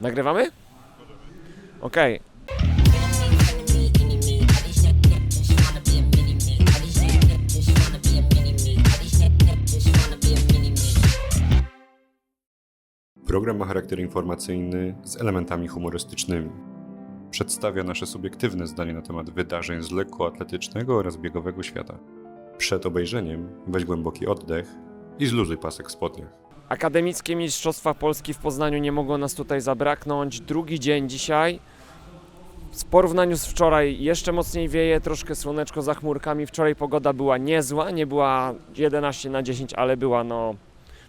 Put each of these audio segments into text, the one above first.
Nagrywamy? Okej. Program ma charakter informacyjny z elementami humorystycznymi. Przedstawia nasze subiektywne zdanie na temat wydarzeń z lekkoatletycznego oraz biegowego świata. Przed obejrzeniem weź głęboki oddech i zluzuj pasek w spodniach. Akademickie Mistrzostwa Polski w Poznaniu nie mogło nas tutaj zabraknąć. Drugi dzień dzisiaj. W porównaniu z wczoraj jeszcze mocniej wieje, troszkę słoneczko za chmurkami. Wczoraj pogoda była niezła, nie była 11 na 10, ale była no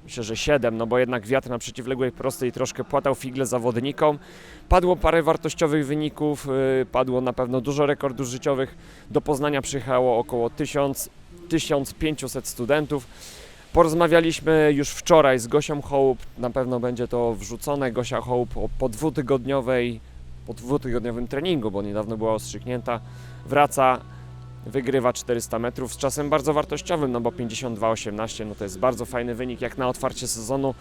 myślę, że 7, no bo jednak wiatr na przeciwległej prostej troszkę płatał figle zawodnikom. Padło parę wartościowych wyników, yy, padło na pewno dużo rekordów życiowych. Do Poznania przyjechało około 1000, 1500 studentów. Porozmawialiśmy już wczoraj z Gosią Hołb, na pewno będzie to wrzucone. Gosia Hołb o- po dwutygodniowej, po dwutygodniowym treningu, bo niedawno była ostrzyknięta, wraca, wygrywa 400 metrów z czasem bardzo wartościowym, no bo 52,18 no to jest bardzo fajny wynik jak na otwarcie sezonu.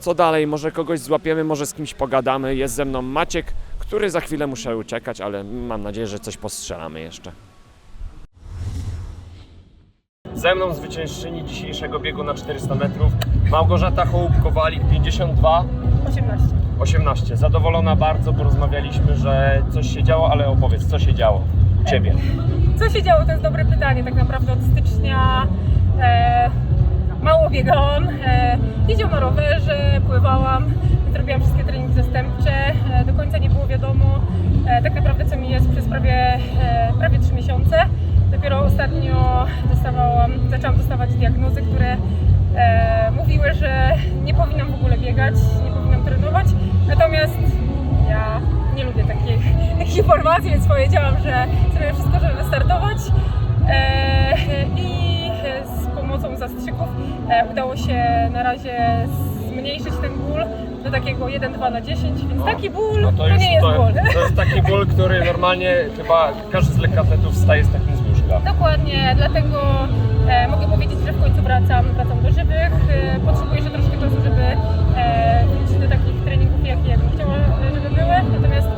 Co dalej? Może kogoś złapiemy, może z kimś pogadamy. Jest ze mną Maciek, który za chwilę muszę uciekać, ale mam nadzieję, że coś postrzelamy jeszcze. Ze mną zwyciężczyni dzisiejszego biegu na 400 metrów Małgorzata Hołub-Kowalik 52 18. 18. Zadowolona bardzo, porozmawialiśmy, że coś się działo, ale opowiedz, co się działo u Ciebie. Co się działo? To jest dobre pytanie. Tak naprawdę od stycznia e, mało biegałam. E, jeździłam na rowerze, pływałam, zrobiłam wszystkie treningi zastępcze. E, do końca nie było wiadomo e, tak naprawdę co mi jest przez prawie, e, prawie 3 miesiące. Dopiero ostatnio dostawałam, zaczęłam dostawać diagnozy, które e, mówiły, że nie powinnam w ogóle biegać, nie powinnam trenować. Natomiast ja nie lubię takich, takich informacji, więc powiedziałam, że zrobię wszystko, żeby wystartować. E, I z pomocą zastrzyków e, udało się na razie zmniejszyć ten ból do takiego 1-2 na 10, więc taki ból No to, nie jest to, ból. to jest taki ból, który normalnie chyba każdy z lekkoatletów wstaje z takim z Dokładnie, dlatego e, mogę powiedzieć, że w końcu wracam, wracam do żywych. E, potrzebuję jeszcze troszkę czasu, żeby e, wrócić do takich treningów, jakie bym chciała, żeby były. Natomiast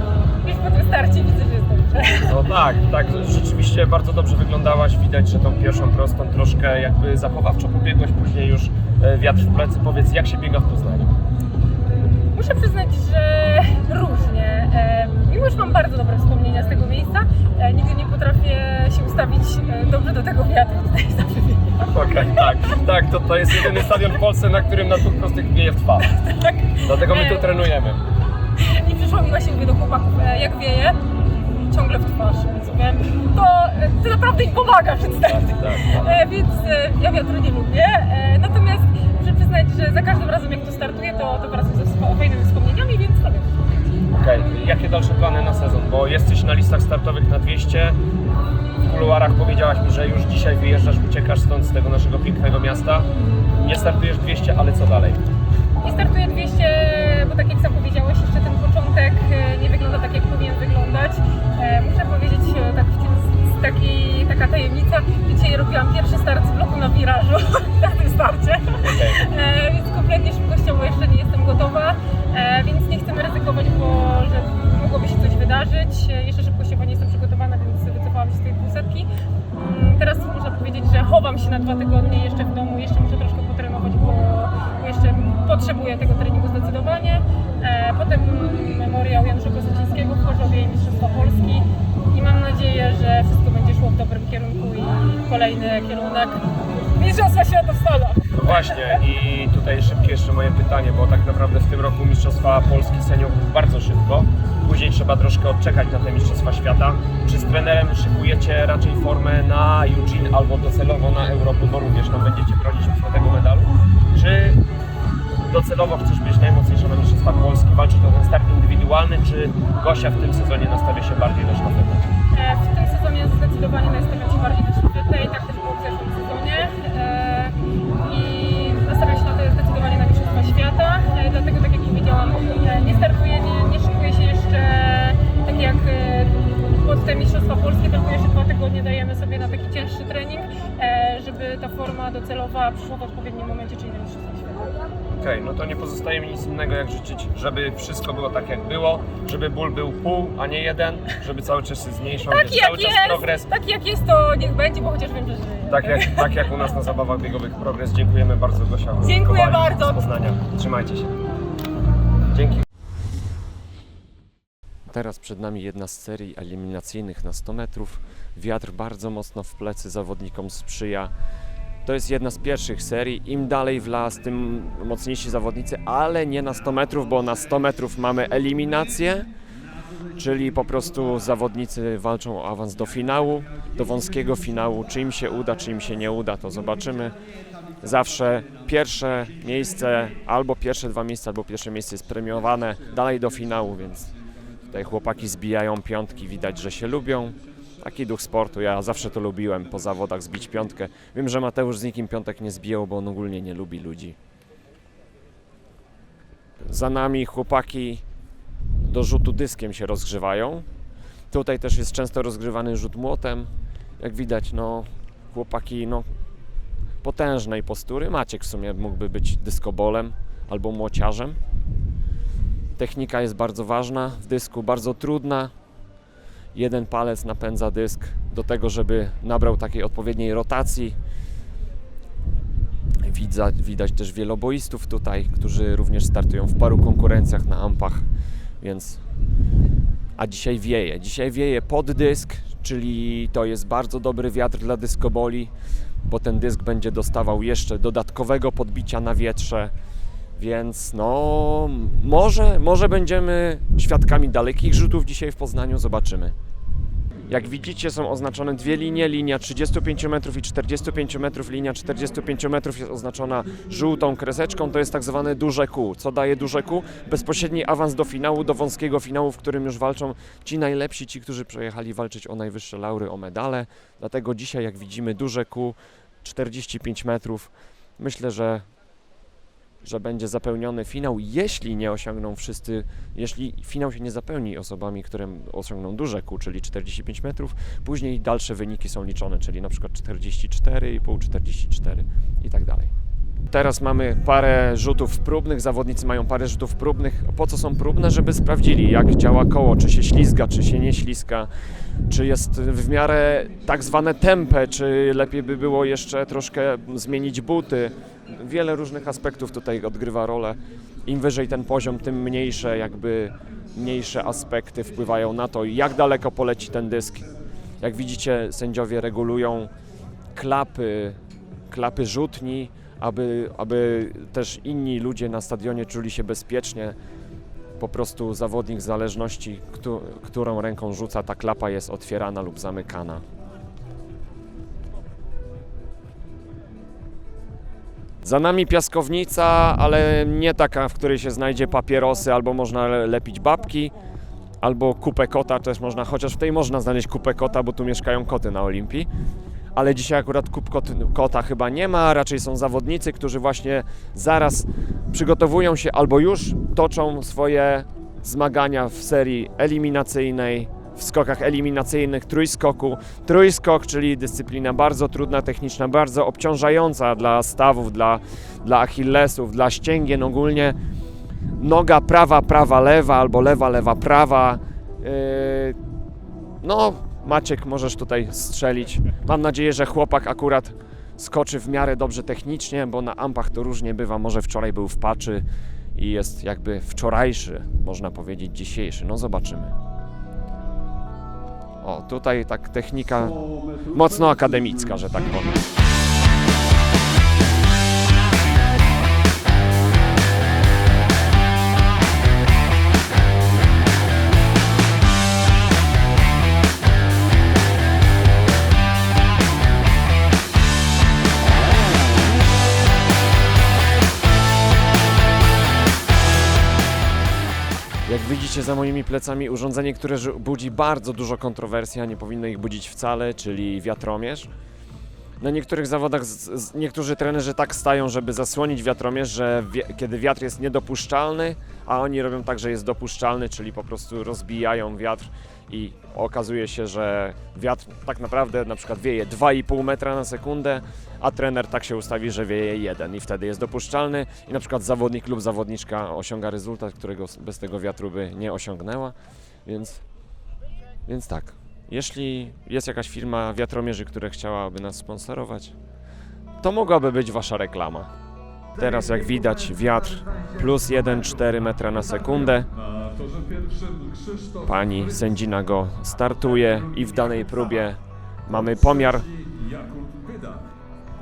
już po tym starcie widzę, że jest dobrze. No tak, tak, rzeczywiście bardzo dobrze wyglądałaś. Widać, że tą pierwszą prostą troszkę jakby zachowawczo pobiegłaś, później już e, wiatr w plecy. Powiedz, jak się biega w Poznaniu? Muszę przyznać, że różnie. E, że mam bardzo dobre wspomnienia z tego miejsca, e, nigdy nie potrafię się ustawić e, dobrze do tego wiatru. Tutaj zawsze. Okej, tak, tak, to, to jest jedyny stadion w Polsce, na którym na dwóch prostych wieje w twarz. Dlatego my tu trenujemy. I przyszło mi właśnie do chłopaków, e, jak wieje, ciągle w twarz. Więc mówię, to, e, to naprawdę im pomaga przed startem. Tak, E, więc e, ja wiatru nie lubię. E, natomiast muszę przyznać, że za każdym razem jak tu startuję, to, to wracam ze fajnymi wspomnieniami, więc Okej, jakie dalsze plany na sezon? Bo jesteś na listach startowych na 200. W kuluarach powiedziałaś mi, że już dzisiaj wyjeżdżasz, uciekasz stąd z tego naszego pięknego miasta. Nie startujesz 200, ale co dalej? Nie startuję 200, bo tak jak sam powiedziałeś, jeszcze ten początek e, nie wygląda tak, jak powinien wyglądać. E, Muszę powiedzieć e, tak taki, taka tajemnica, dzisiaj robiłam pierwszy start z bloku na wirażu na tym starcie. E, więc kompletnie szybkościowo jeszcze nie jestem gotowa, E, jeszcze szybkościowo nie jestem przygotowana, więc wycofałam się z tej dwusetki. Mm, Teraz można powiedzieć, że chowam się na dwa tygodnie jeszcze w domu, jeszcze muszę troszkę potrenować, bo jeszcze potrzebuję tego treningu zdecydowanie. E, Potem memoriał Janusza Kosacińskiego w Chorzowie i Mistrzostwa Polski i mam nadzieję, że wszystko będzie szło w dobrym kierunku i kolejny kierunek Mistrzostwa Świata w Stanach. Właśnie i tutaj szybkie jeszcze moje pytanie, bo tak naprawdę w tym roku Mistrzostwa Polski seniorów bardzo szybko. Trzeba troszkę odczekać na te Mistrzostwa Świata. Czy z trenerem szykujecie raczej formę na Eugene albo docelowo na Europę, bo również tam będziecie bronić tego medalu? Czy docelowo chcesz być najmocniejsza na Mistrzostwach Polski, walczyć o ten start indywidualny, czy Gosia w tym sezonie nastawia się bardziej na sztafetę? E, W tym sezonie zdecydowanie nastawiam się bardziej na szprytę i tak też było w zeszłym sezonie. E, I nastawiam się na to zdecydowanie na Mistrzostwa Świata. E, Dlatego, tak jak powiedziałam, e, nie startuję, nie, nie szykuję się jeszcze tak jak e, pod te Mistrzostwa Polskie, tylko jeszcze dwa tygodnie dajemy sobie na taki cięższy trening, e, żeby ta forma docelowa przyszła w odpowiednim momencie, czyli na Mistrzostwa Świata. Okej, no to nie pozostaje mi nic innego jak życzyć, żeby wszystko było tak jak było, żeby ból był pół, a nie jeden, żeby cały czas się zmniejszał, Taki wiesz, cały jak czas jest, progres. tak jak jest, to niech będzie, bo chociaż wiem, że żyje. Tak jak, tak jak u nas na zabawach biegowych progres. Dziękujemy bardzo Gosia. Dziękuję Kowalik bardzo. Z Poznania. Trzymajcie się. Dzięki. Teraz przed nami jedna z serii eliminacyjnych na 100 metrów. Wiatr bardzo mocno w plecy zawodnikom sprzyja. To jest jedna z pierwszych serii. Im dalej w las, tym mocniejsi zawodnicy, ale nie na 100 metrów, bo na 100 metrów mamy eliminację, czyli po prostu zawodnicy walczą o awans do finału, do wąskiego finału. Czy im się uda, czy im się nie uda, to zobaczymy. Zawsze pierwsze miejsce, albo pierwsze dwa miejsca, albo pierwsze miejsce jest premiowane dalej do finału, więc tutaj chłopaki zbijają piątki, widać, że się lubią. Taki duch sportu, ja zawsze to lubiłem po zawodach zbić piątkę. Wiem, że Mateusz z nikim piątek nie zbijał, bo on ogólnie nie lubi ludzi. Za nami chłopaki do rzutu dyskiem się rozgrzewają. Tutaj też jest często rozgrywany rzut młotem. Jak widać, no chłopaki no, potężnej postury. Maciek w sumie mógłby być dyskobolem albo młociarzem. Technika jest bardzo ważna w dysku, bardzo trudna. Jeden palec napędza dysk do tego, żeby nabrał takiej odpowiedniej rotacji. Widza, widać też wieloboistów tutaj, którzy również startują w paru konkurencjach na ampach, więc a dzisiaj wieje. Dzisiaj wieje pod dysk, czyli to jest bardzo dobry wiatr dla dyskoboli, bo ten dysk będzie dostawał jeszcze dodatkowego podbicia na wietrze. Więc no, może, może będziemy świadkami dalekich rzutów dzisiaj w Poznaniu, zobaczymy. Jak widzicie są oznaczone dwie linie, linia 35 metrów i 45 metrów. Linia 45 metrów jest oznaczona żółtą kreseczką, to jest tak zwane duże Q. Co daje duże Q? Bezpośredni awans do finału, do wąskiego finału, w którym już walczą ci najlepsi, ci, którzy przejechali walczyć o najwyższe laury, o medale. Dlatego dzisiaj, jak widzimy, duże Q, 45 metrów. Myślę, że że będzie zapełniony finał, jeśli nie osiągną wszyscy, jeśli finał się nie zapełni osobami, które osiągną duże kół, czyli 45 metrów, później dalsze wyniki są liczone, czyli na przykład 44,5, 44 i tak dalej. Teraz mamy parę rzutów próbnych, zawodnicy mają parę rzutów próbnych. Po co są próbne? Żeby sprawdzili, jak działa koło, czy się ślizga, czy się nie ślizga, czy jest w miarę tak zwane tempę, czy lepiej by było jeszcze troszkę zmienić buty. Wiele różnych aspektów tutaj odgrywa rolę. Im wyżej ten poziom, tym mniejsze jakby mniejsze aspekty wpływają na to, jak daleko poleci ten dysk. Jak widzicie, sędziowie regulują klapy, klapy rzutni, aby, aby też inni ludzie na stadionie czuli się bezpiecznie. Po prostu zawodnik w zależności, któ- którą ręką rzuca, ta klapa jest otwierana lub zamykana. Za nami piaskownica, ale nie taka, w której się znajdzie papierosy albo można le- lepić babki, albo kupę kota też można, chociaż w tej można znaleźć kupę kota, bo tu mieszkają koty na Olimpii. Ale dzisiaj akurat kup kot, kota chyba nie ma, raczej są zawodnicy, którzy właśnie zaraz przygotowują się albo już toczą swoje zmagania w serii eliminacyjnej, w skokach eliminacyjnych, trójskoku. Trójskok, czyli dyscyplina bardzo trudna, techniczna, bardzo obciążająca dla stawów, dla, dla achillesów, dla ścięgien ogólnie. Noga prawa, prawa, lewa albo lewa, lewa, prawa. Yy, no, Maciek, możesz tutaj strzelić. Mam nadzieję, że chłopak akurat skoczy w miarę dobrze technicznie, bo na ampach to różnie bywa. Może wczoraj był w paczy i jest jakby wczorajszy, można powiedzieć dzisiejszy. No zobaczymy. O, tutaj tak technika mocno akademicka, że tak powiem. Jak widzicie za moimi plecami urządzenie, które budzi bardzo dużo kontrowersji, a nie powinno ich budzić wcale, czyli wiatromierz. Na niektórych zawodach z, z, niektórzy trenerzy tak stają, żeby zasłonić wiatromierz, że wie, kiedy wiatr jest niedopuszczalny, a oni robią tak, że jest dopuszczalny, czyli po prostu rozbijają wiatr i okazuje się, że wiatr tak naprawdę na przykład wieje 2,5 metra na sekundę, a trener tak się ustawi, że wieje 1 i wtedy jest dopuszczalny i na przykład zawodnik lub zawodniczka osiąga rezultat, którego bez tego wiatru by nie osiągnęła, więc, więc tak. Jeśli jest jakaś firma wiatromierzy, która chciałaby nas sponsorować, to mogłaby być wasza reklama. Teraz jak widać wiatr plus 1,4 metra na sekundę. Pani sędzina go startuje i w danej próbie mamy pomiar,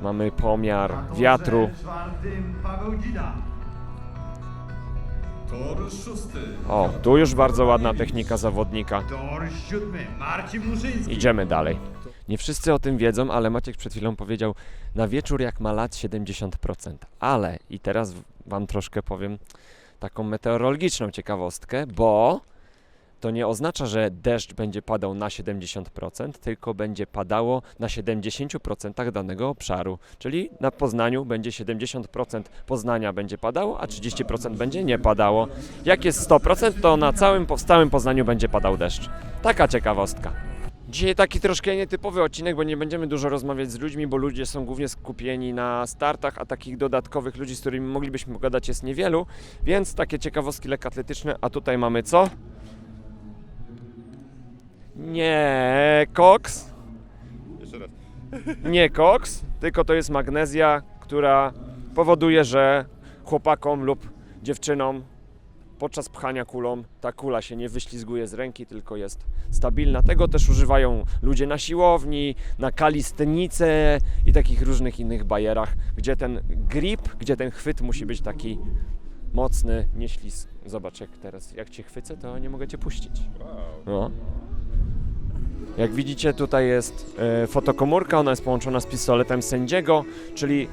mamy pomiar wiatru. Tor szósty. O, tu już bardzo ładna technika zawodnika. Tor siódmy Marcin Muszyński. Idziemy dalej. Nie wszyscy o tym wiedzą, ale Maciek przed chwilą powiedział, na wieczór jak ma lat 70%. Ale, i teraz Wam troszkę powiem taką meteorologiczną ciekawostkę, bo to nie oznacza, że deszcz będzie padał na 70%, tylko będzie padało na 70% danego obszaru. Czyli na Poznaniu będzie 70% Poznania będzie padało, a 30% będzie nie padało. Jak jest 100%, to na całym powstałym Poznaniu będzie padał deszcz. Taka ciekawostka. Dzisiaj taki troszkę nietypowy odcinek, bo nie będziemy dużo rozmawiać z ludźmi, bo ludzie są głównie skupieni na startach, a takich dodatkowych ludzi, z którymi moglibyśmy pogadać jest niewielu, więc takie ciekawostki lekkoatletyczne, a tutaj mamy co? Nie koks. Jeszcze raz. Nie koks, tylko to jest magnezja, która powoduje, że chłopakom lub dziewczynom podczas pchania kulą ta kula się nie wyślizguje z ręki, tylko jest stabilna. Tego też używają ludzie na siłowni, na kalistenice i takich różnych innych bajerach, gdzie ten grip, gdzie ten chwyt musi być taki mocny, nie ślizg. Zobacz, jak teraz, jak cię chwycę, to nie mogę cię puścić. No. Jak widzicie, tutaj jest e, fotokomórka, ona jest połączona z pistoletem sędziego, czyli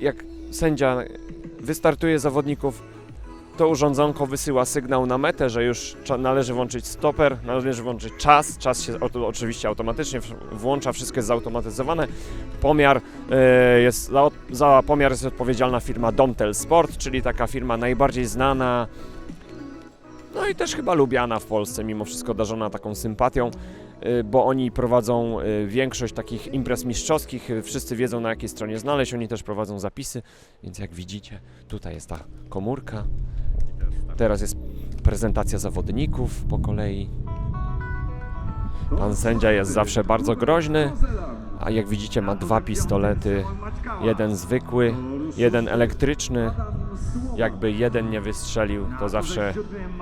jak sędzia wystartuje zawodników, to urządzonko wysyła sygnał na metę, że już należy włączyć stoper, należy włączyć czas. Czas się oczywiście automatycznie włącza, wszystko jest zautomatyzowane. Pomiar e, jest, za, za pomiar jest odpowiedzialna firma Domtel Sport, czyli taka firma najbardziej znana, no i też chyba lubiana w Polsce, mimo wszystko darzona taką sympatią, y, bo oni prowadzą y, większość takich imprez mistrzowskich, y, wszyscy wiedzą na jakiej stronie znaleźć, oni też prowadzą zapisy, więc jak widzicie, tutaj jest ta komórka, teraz jest prezentacja zawodników po kolei. Pan sędzia jest zawsze bardzo groźny, a jak widzicie ma dwa pistolety, jeden zwykły, jeden elektryczny. Jakby jeden nie wystrzelił, to zawsze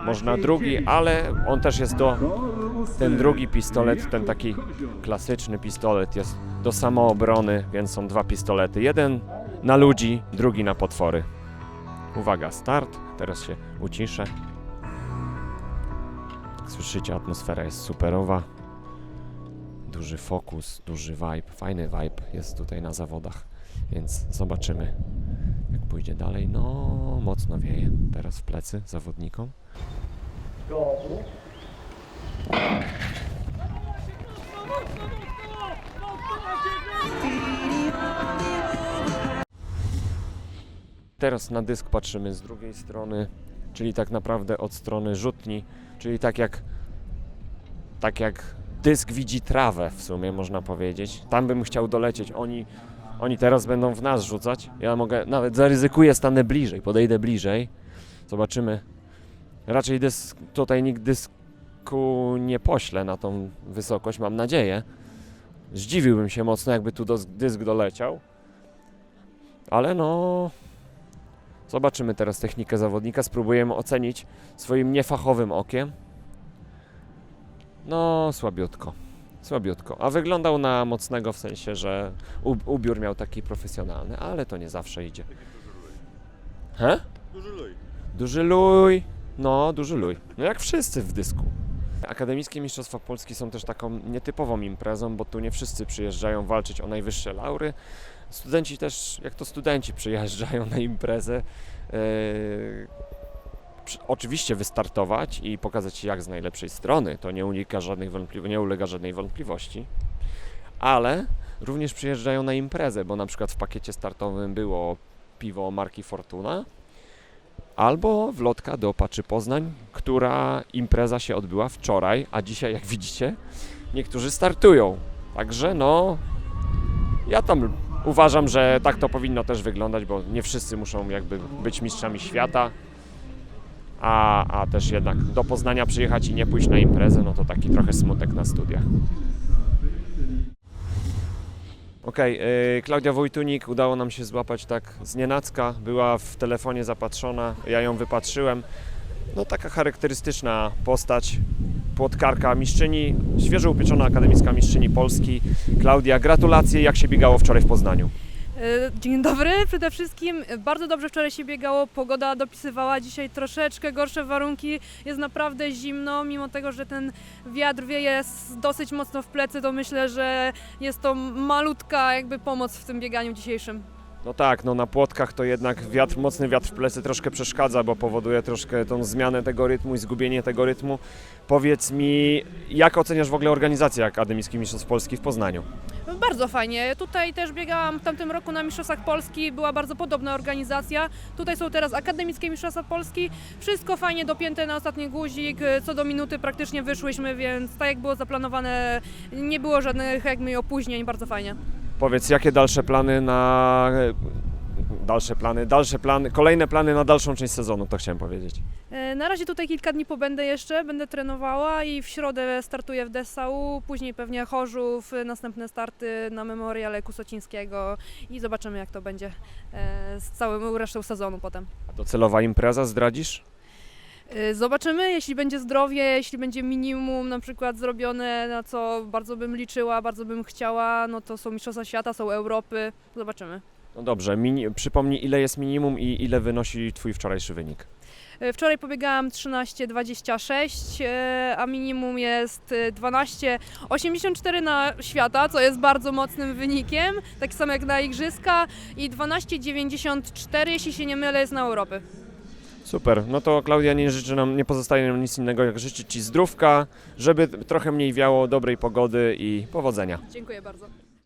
można drugi, ale on też jest do ten drugi pistolet, ten taki klasyczny pistolet jest do samoobrony, więc są dwa pistolety. Jeden na ludzi, drugi na potwory. Uwaga, start. Teraz się uciszę. Słyszycie, atmosfera jest superowa. Duży fokus, duży vibe, fajny vibe jest tutaj na zawodach, więc zobaczymy pójdzie dalej. No, mocno wieje teraz w plecy zawodnikom. Teraz na dysk patrzymy z drugiej strony, czyli tak naprawdę od strony rzutni, czyli tak jak tak jak dysk widzi trawę w sumie można powiedzieć. Tam bym chciał dolecieć. Oni, oni teraz będą w nas rzucać. Ja mogę, nawet zaryzykuję, stanę bliżej, podejdę bliżej. Zobaczymy. Raczej dysk, tutaj nikt dysku nie pośle na tą wysokość, mam nadzieję. Zdziwiłbym się mocno, jakby tu dysk doleciał. Ale no, Zobaczymy teraz technikę zawodnika, spróbujemy ocenić swoim niefachowym okiem. No, słabiutko. Słabiutko. A wyglądał na mocnego w sensie, że ubiór miał taki profesjonalny, ale to nie zawsze idzie. He? Duży luj. Duży luj. No, duży luj. No jak wszyscy w dysku. Akademickie Mistrzostwa Polski są też taką nietypową imprezą, bo tu nie wszyscy przyjeżdżają walczyć o najwyższe laury. Studenci też, jak to studenci przyjeżdżają na imprezę, przy- oczywiście wystartować i pokazać się jak z najlepszej strony. To nie unika żadnych wątpli- nie ulega żadnej wątpliwości. Ale również przyjeżdżają na imprezę, bo na przykład w pakiecie startowym było piwo marki Fortuna albo wlotka do Paczy Poznań, która impreza się odbyła wczoraj, a dzisiaj jak widzicie niektórzy startują. Także no ja tam uważam, że tak to powinno też wyglądać, bo nie wszyscy muszą jakby być mistrzami świata. A, a też jednak do Poznania przyjechać i nie pójść na imprezę, no to taki trochę smutek na studiach. Okej, yy, Klaudia Wojtunik udało nam się złapać tak z nienacka, była w telefonie zapatrzona, ja ją wypatrzyłem. No taka charakterystyczna postać, płotkarka, mistrzyni, świeżo upieczona akademicka mistrzyni Polski. Klaudia, gratulacje, jak się biegało wczoraj w Poznaniu? E, Dzień dobry, przede wszystkim bardzo dobrze wczoraj się biegało, pogoda dopisywała, dzisiaj troszeczkę gorsze warunki, jest naprawdę zimno, mimo tego, że ten wiatr wieje dosyć mocno w plecy, to myślę, że jest to malutka jakby pomoc w tym bieganiu dzisiejszym. No tak, no na płotkach to jednak wiatr, mocny wiatr w plecy troszkę przeszkadza, bo powoduje troszkę tą zmianę tego rytmu i zgubienie tego rytmu. Powiedz mi, jak oceniasz w ogóle organizację Akademickich Mistrzostw Polski w Poznaniu? Bardzo fajnie, tutaj też biegałam w tamtym roku na Mistrzostwach Polski, była bardzo podobna organizacja, tutaj są teraz Akademickie Mistrzostwa Polski, wszystko fajnie dopięte na ostatni guzik, co do minuty praktycznie wyszłyśmy, więc tak jak było zaplanowane, nie było żadnych jakby opóźnień, bardzo fajnie. Powiedz, jakie dalsze plany na... Dalsze plany, dalsze plany, kolejne plany na dalszą część sezonu, to chciałem powiedzieć. E, Na razie tutaj kilka dni pobędę jeszcze, będę trenowała i w środę startuję w Dessau, później pewnie Chorzów, następne starty na Memoriale Kusocińskiego i zobaczymy jak to będzie e, z całym resztą sezonu potem. A docelowa impreza zdradzisz? E, Zobaczymy, jeśli będzie zdrowie, jeśli będzie minimum na przykład zrobione, na co bardzo bym liczyła, bardzo bym chciała, no to są Mistrzostwa Świata, są Europy, zobaczymy. No dobrze, mini, przypomnij ile jest minimum i ile wynosi Twój wczorajszy wynik. E, Wczoraj pobiegałam 13,26, e, a minimum jest e, 12,84 na świata, co jest bardzo mocnym wynikiem, tak samo jak na Igrzyska i 12,94, jeśli się nie mylę, jest na Europy. Super, no to Klaudia nie życzy nam, nie pozostaje nam nic innego jak życzyć Ci zdrówka, żeby trochę mniej wiało, dobrej pogody i powodzenia. Dziękuję bardzo.